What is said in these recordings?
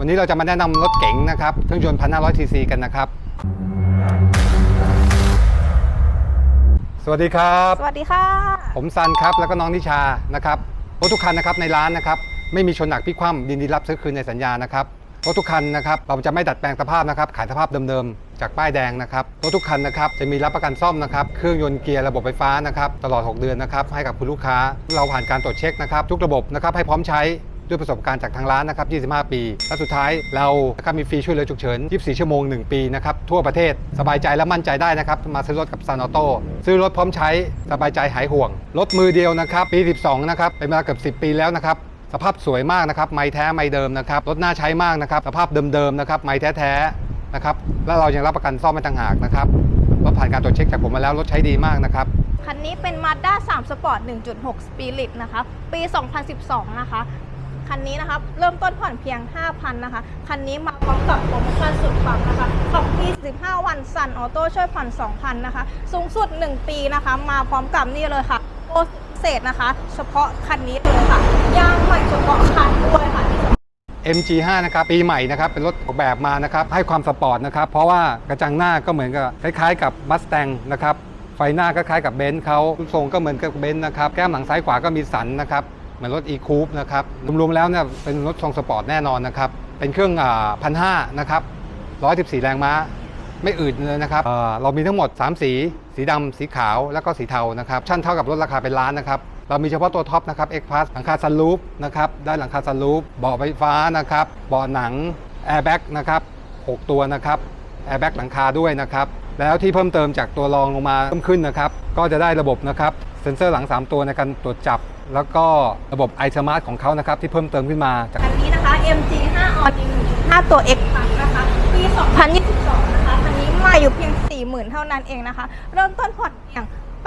วันนี้เราจะมาแนะนำรถเก๋งนะครับ เครื่องยนต์1,500ซีซีกันนะครับ สวัสดีครับ สวัสดีค่ะ ผมซันครับ แล้วก็น้องนิชานะครับรถทุกคันนะครับในร้านนะครับ ไม่มีชนหนักพลิกคว่ำยินดีรับซื้อคืนในสัญญานะครับรถทุกคันนะครับเราจะไม่ดัดแปลงสภาพนะครับ ขายสภาพเดิมๆ จากป้ายแดงนะครับรถทุกคันนะครับจะมีรับประกันซ่อมนะครับ เครื่องยนต์เกียร์ระบบไฟฟ้านะครับ ตลอด 6 เดือนนะครับ ให้กับคุณลูกค้า เราผ่านการตรวจเช็คนะครับ ทุกระบบนะครับให้พร้อมใช้ ด้วยประสบการณ์จากทางร้านนะครับ 25 ปี และสุดท้ายเรานะครับมีฟรีช่วยเหลือฉุกเฉิน 24 ชั่วโมง 1 ปีนะครับทั่วประเทศสบายใจและมั่นใจได้นะครับ มาซื้อรถกับซานอโต้ซื้อรถพร้อมใช้สบายใจหายห่วง รถมือเดียวนะครับ ปี 12 นะครับ เป็นเวลาเกือบ 10 ปีแล้วนะครับสภาพสวยมากนะครับ ไม้แท้ไม้เดิมนะครับ รถน่าใช้มากนะครับ สภาพเดิมๆนะครับ ไม้แท้ๆนะครับ แล้วเรายังรับประกันซ่อมไม่ต่างหากนะครับ รถผ่านการตรวจเช็คจากผมมาแล้ว รถใช้ดีมากนะครับ คันนี้เป็น Mazda 3 Sport 1.6 Spirit นะคะ ปี 2012 นะคะ คันนี้นะครับเริ่มต้นผ่อนเพียง 5,000นะคะ คันนี้มาพร้อมกับโปรโมชั่นสุดปังนะคะของปี15 วันซันออโต้ช่วยผ่อน 2,000นะคะ สูงสุด 1 ปีนะคะ มาพร้อมกับนี่เลยค่ะโปรเศษนะคะ เฉพาะคันนี้เลยค่ะยางใหม่เฉพาะคันด้วยค่ะ MG5 นะครับปีใหม่นะครับเป็นรถออกแบบมานะครับให้ความสปอร์ตนะครับเพราะว่ากระจังหน้าก็เหมือนกับคล้ายๆกับ Mustang นะครับไฟหน้าก็คล้ายกับเบนซ์เขารูปทรงก็เหมือนกับเบนซ์นะครับแก้มหลังซ้ายขวาก็มีสันนะครับ เหมือนรถ E-Coupe นะครับรวมๆแล้วเนี่ยเป็นรถทรงสปอร์ตแน่นอนนะครับ เป็นเครื่องพันห้านะครับ114แรงม้า ไม่อืดเลยนะครับเเรามีทั้งหมด 3 สี สีดำสีขาว แล้วก็สีเทานะครับ ชั่นเท่ากับรถราคาเป็นล้านนะครับ เรามีเฉพาะตัวท็อปนะครับ X Plus หลังคาซันรูฟนะครับ ได้หลังคาซันรูฟเบาะไฟฟ้านะครับ เบาะหนัง แอร์แบ็กนะครับ 6 ตัวนะครับแอร์แบ็กหลังคาด้วยนะครับ แล้วที่เพิ่มเติมจากตัวรองลงมาเพิ่มขึ้นนะครับ ก็จะได้ระบบนะครับ เซ็นเซอร์หลัง 3 ตัวในการตรวจจับ แล้วก็ระบบ i Smart ของเขานะครับที่เพิ่มเติมขึ้นมาจากคันนี้นะคะ MG5 All New 1.5ตัว X Plus นะคะปี 2022 นะคะคันนี้มาอยู่เพียง 40,000 เท่านั้นเองนะคะ เริ่มต้นผ่อนเพียง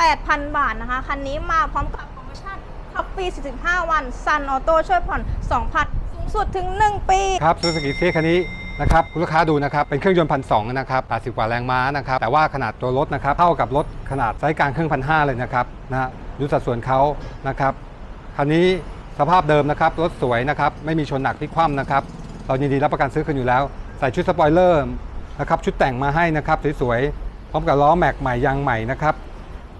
8,000 บาทนะคะ คันนี้มาพร้อมกับโปรโมชั่นขับฟรี 45 วัน Sun Auto ช่วยผ่อน 2,000 สูงสุดถึง 1 ปี ครับซูซูกิเทคันนี้นะครับคุณลูกค้าดูนะครับ เป็นเครื่องยนต์พันสนะครับ80กว่าแรงม้านะครับ แต่ว่าขนาดตัวรถนะครับ เท่ากับรถขนาดไซส์กลางเครื่องพันห้าเลยนะครับนะฮะดูสัดส่วนเขานะครับ คันนี้สภาพเดิมนะครับรถสวยนะครับไม่มีชนหนักพลิกคว่ำนะครับเรายินดีรับประกันซื้อคืนอยู่แล้ว ใส่ชุดสปอยเลอร์นะครับชุดแต่งมาให้นะครับสวยๆพร้อมกับล้อแม็กใหม่ยางใหม่นะครับ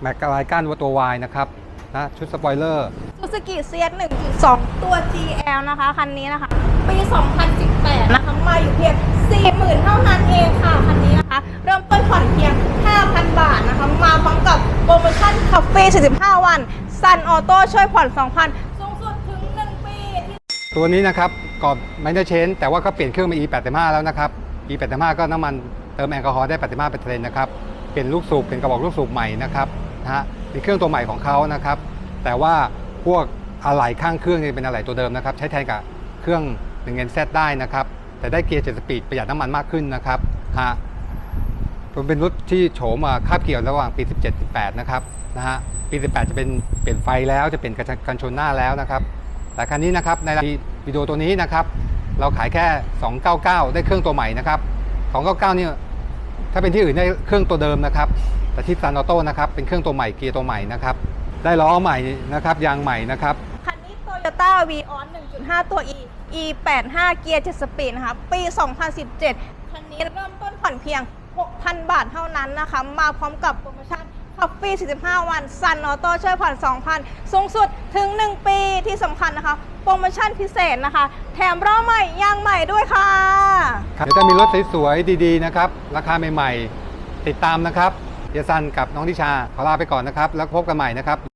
แม็กกลายก้านวัวตัววายนะครับนะชุดสปอยเลอร์ Suzuki CS 1.2 ตัว GL นะคะ คันนี้นะคะ ปี 2018 นะคะ มาอยู่เพียง 40,000 เท่านั้นเองค่ะ คันนี้นะคะ เริ่มต้นผ่อนเพียง 5,000 บาทนะคะ มาพร้อมกับโปรโมชั่นขับฟรี45 วัน Sun Auto ช่วยผ่อน 2,000 สูงสุดถึง 1 ปีที่ตัวนี้นะครับกรอบไม่ได้เชน แต่ว่าก็เปลี่ยนเครื่องเป็น E85 แล้วนะครับ E85 ก็น้ำมันเติมแอลกอฮอล์ได้ 85เปอร์เซ็นต์นะครับเปลี่ยนลูกสูบเป็นกระบอกลูกสูบใหม่นะครับนะฮะเป็นเครื่องตัวใหม่ของเขานะครับ แต่ว่าพวกอะไหล่ข้างเครื่องนี่เป็นอะไหล่ตัวเดิมนะครับใช้แทนกับเครื่อง1นึ่งเซได้นะครับแต่ได้เกียร์7สปีดประหยัดน้ำมันมากขึ้นนะครับฮะ มันเป็นรถที่โฉมมาคาบเกี่ยวระหว่างปี 17 18 นะครับนะฮะปี 18 จะเป็นเปลี่ยนไฟแล้วจะเปลี่ยนกันชนหน้าแล้วนะครับ แต่คันนี้นะครับในวิดีโอตัวนี้นะครับ เราขายแค่ 299 ได้เครื่องตัวใหม่นะครับ 299 เนี่ยถ้าเป็นที่อื่นได้เครื่องตัวเดิมนะครับ แต่ที่ซันออโต้นะครับเป็นเครื่องตัวใหม่เกียร์ตัวใหม่นะครับ ได้ล้อใหม่นะครับยางใหม่นะครับ คันนี้ Toyota Vios 1.5 ตัว E E85 เกียร์7สปีดนะคะปี 2017 คันนี้เริ่มต้นผ่อนเพียง 6,000 บาทเท่านั้นนะคะ มาพร้อมกับโปรโมชั่นขับฟรี 45 วันซันออโต้ช่วยผ่อน 2,000 สูงสุดถึง 1 ปีที่สำคัญนะคะ โปรโมชั่นพิเศษนะคะ แถมล้อใหม่ยางใหม่ด้วยค่ะ เดี๋ยวจะมีรถสวยๆดีๆนะครับ ราคาใหม่ๆ ติดตามนะครับเดียซันกับน้องทิชาขอลาไปก่อนนะครับ แล้วพบกันใหม่นะครับ